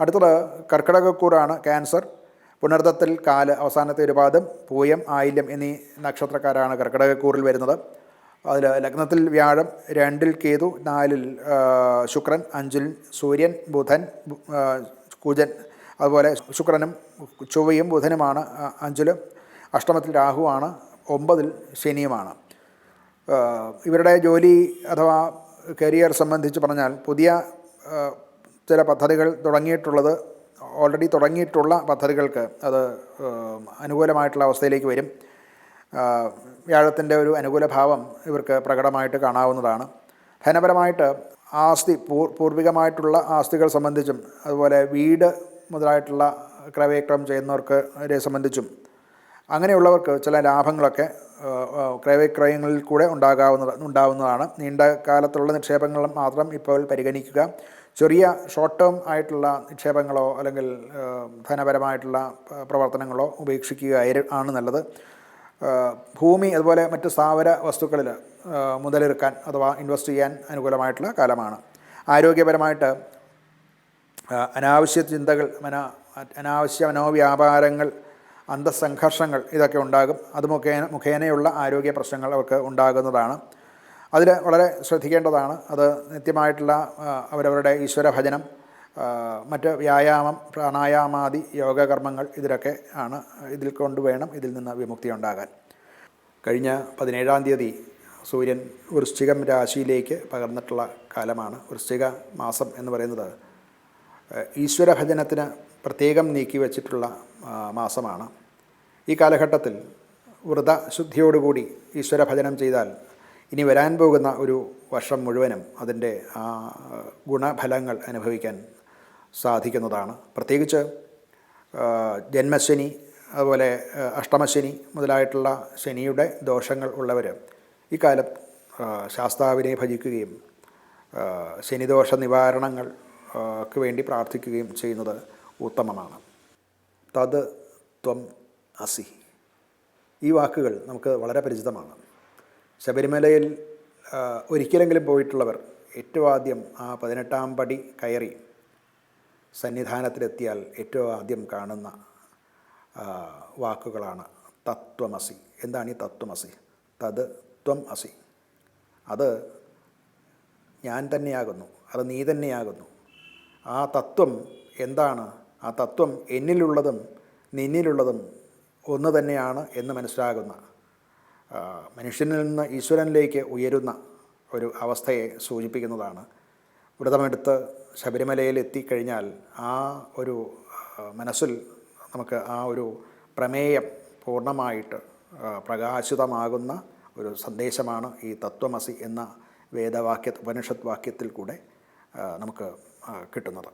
അടുത്തത് കർക്കിടകക്കൂറാണ് ക്യാൻസർ. പുണർദത്തിൽ കാൽ അവസാനത്തെ ഒരു പാദം പൂയം ആയില്യം എന്നീ നക്ഷത്രക്കാരാണ് കർക്കിടകക്കൂറിൽ വരുന്നത്. അതിൽ ലഗ്നത്തിൽ വ്യാഴം രണ്ടിൽ കേതു നാലിൽ ശുക്രൻ അഞ്ചിൽ സൂര്യൻ ബുധൻ കുജൻ അതുപോലെ ശുക്രനും ചൊവ്വയും ബുധനുമാണ് അഞ്ചിൽ അഷ്ടമത്തിൽ രാഹുവാണ് ഒമ്പതിൽ ശനിയുമാണ്. ഇവരുടെ ജോലി അഥവാ കരിയർ സംബന്ധിച്ച് പറഞ്ഞാൽ പുതിയ ചില പദ്ധതികൾ തുടങ്ങിയിട്ടുള്ളത് ഓൾറെഡി തുടങ്ങിയിട്ടുള്ള പദ്ധതികൾക്ക് അത് അനുകൂലമായിട്ടുള്ള അവസ്ഥയിലേക്ക് വരും. വ്യാഴത്തിന്റെ ഒരു അനുകൂല ഭാവം ഇവർക്ക് പ്രകടമായിട്ട് കാണാവുന്നതാണ്. ധനപരമായിട്ട് ആസ്തി പൂർ പൂർവികമായിട്ടുള്ള ആസ്തികൾ സംബന്ധിച്ചും അതുപോലെ വീട് മുതലായിട്ടുള്ള ക്രയവിക്രയം ചെയ്യുന്നവർക്ക് അവരെ സംബന്ധിച്ചും അങ്ങനെയുള്ളവർക്ക് ചില ലാഭങ്ങളൊക്കെ ക്രയവിക്രയങ്ങളിൽ കൂടെ ഉണ്ടാകാവുന്നത് ഉണ്ടാവുന്നതാണ്. നീണ്ട കാലത്തുള്ള നിക്ഷേപങ്ങൾ മാത്രം ഇപ്പോൾ പരിഗണിക്കുക. ചെറിയ ഷോർട്ട് ടേം ആയിട്ടുള്ള നിക്ഷേപങ്ങളോ അല്ലെങ്കിൽ ധനപരമായിട്ടുള്ള പ്രവർത്തനങ്ങളോ ഉപേക്ഷിക്കുക ആണ് നല്ലത്. ഭൂമി അതുപോലെ മറ്റ് സ്ഥാവര വസ്തുക്കളിൽ മുതലെടുക്കാൻ അഥവാ ഇൻവെസ്റ്റ് ചെയ്യാൻ അനുകൂലമായിട്ടുള്ള കാലമാണ്. ആരോഗ്യപരമായിട്ട് അനാവശ്യ ചിന്തകൾ മന അനാവശ്യ മനോവ്യാപാരങ്ങൾ അന്തസംഘർഷങ്ങൾ ഇതൊക്കെ ഉണ്ടാകും. അത് മുഖേന മുഖേനയുള്ള ആരോഗ്യ പ്രശ്നങ്ങൾ അവർക്ക് ഉണ്ടാകുന്നതാണ്. അതിൽ വളരെ ശ്രദ്ധിക്കേണ്ടതാണ്. അത് നിത്യമായിട്ടുള്ള അവരവരുടെ ഈശ്വരഭജനം മറ്റ് വ്യായാമം പ്രാണായാമാദി യോഗകർമ്മങ്ങൾ ഇതിലൊക്കെ ആണ് ഇതിൽ കൊണ്ട് വേണം ഇതിൽ നിന്ന് വിമുക്തി ഉണ്ടാകാൻ. കഴിഞ്ഞ പതിനേഴാം തീയതി സൂര്യൻ വൃശ്ചികം രാശിയിലേക്ക് പകർന്നിട്ടുള്ള കാലമാണ്. വൃശ്ചിക മാസം എന്ന് പറയുന്നത് ഈശ്വര ഈശ്വരഭജനത്തിന് പ്രത്യേകം നീക്കി വച്ചിട്ടുള്ള മാസമാണ്. ഈ കാലഘട്ടത്തിൽ വ്രതശുദ്ധിയോടുകൂടി ഈശ്വരഭജനം ചെയ്താൽ ഇനി വരാൻ പോകുന്ന ഒരു വർഷം മുഴുവനും അതിന്റെ ഗുണഫലങ്ങൾ അനുഭവിക്കാൻ സാധിക്കുന്നതാണ്. പ്രത്യേകിച്ച് ജന്മശനി അതുപോലെ അഷ്ടമശനി മുതലായിട്ടുള്ള ശനിയുടെ ദോഷങ്ങൾ ഉള്ളവർ ഇക്കാലം കാലം ശാസ്താവിനെ ഭജിക്കുകയും ശനിദോഷ നിവാരണങ്ങൾ ക്ക് വേണ്ടി പ്രാർത്ഥിക്കുകയും ചെയ്യുന്നത് ഉത്തമമാണ്. തത് ത്വം അസി. ഈ വാക്കുകൾ നമുക്ക് വളരെ പരിചിതമാണ്. ശബരിമലയിൽ ഒരിക്കലെങ്കിലും പോയിട്ടുള്ളവർ ഏറ്റവും ആദ്യം ആ പതിനെട്ടാം പടി കയറി സന്നിധാനത്തിലെത്തിയാൽ ഏറ്റവും ആദ്യം കാണുന്ന വാക്കുകളാണ് തത്വമസി. എന്താണ് ഈ തത്വമസി? തത് ത്വം അസി അത് ഞാൻ തന്നെയാകുന്നു അത് നീ തന്നെയാകുന്നു. ആ തത്വം എന്താണ്? ആ തത്വം എന്നിലുള്ളതും നിന്നിലുള്ളതും ഒന്ന് തന്നെയാണ് എന്ന് മനസ്സിലാകുന്ന മനുഷ്യനിൽ നിന്ന് ഈശ്വരനിലേക്ക് ഉയരുന്ന ഒരു അവസ്ഥയെ സൂചിപ്പിക്കുന്നതാണ്. വ്രതമെടുത്ത് ശബരിമലയിൽ എത്തിക്കഴിഞ്ഞാൽ ആ ഒരു മനസ്സിൽ നമുക്ക് ആ ഒരു പ്രമേയം പൂർണമായിട്ട് പ്രകാശിതമാകുന്ന ഒരു സന്ദേശമാണ് ഈ തത്വമസി എന്ന വേദവാക്യ ഉപനിഷത്ത് വാക്യത്തിൽ കൂടെ നമുക്ക് കിട്ടുന്നത്.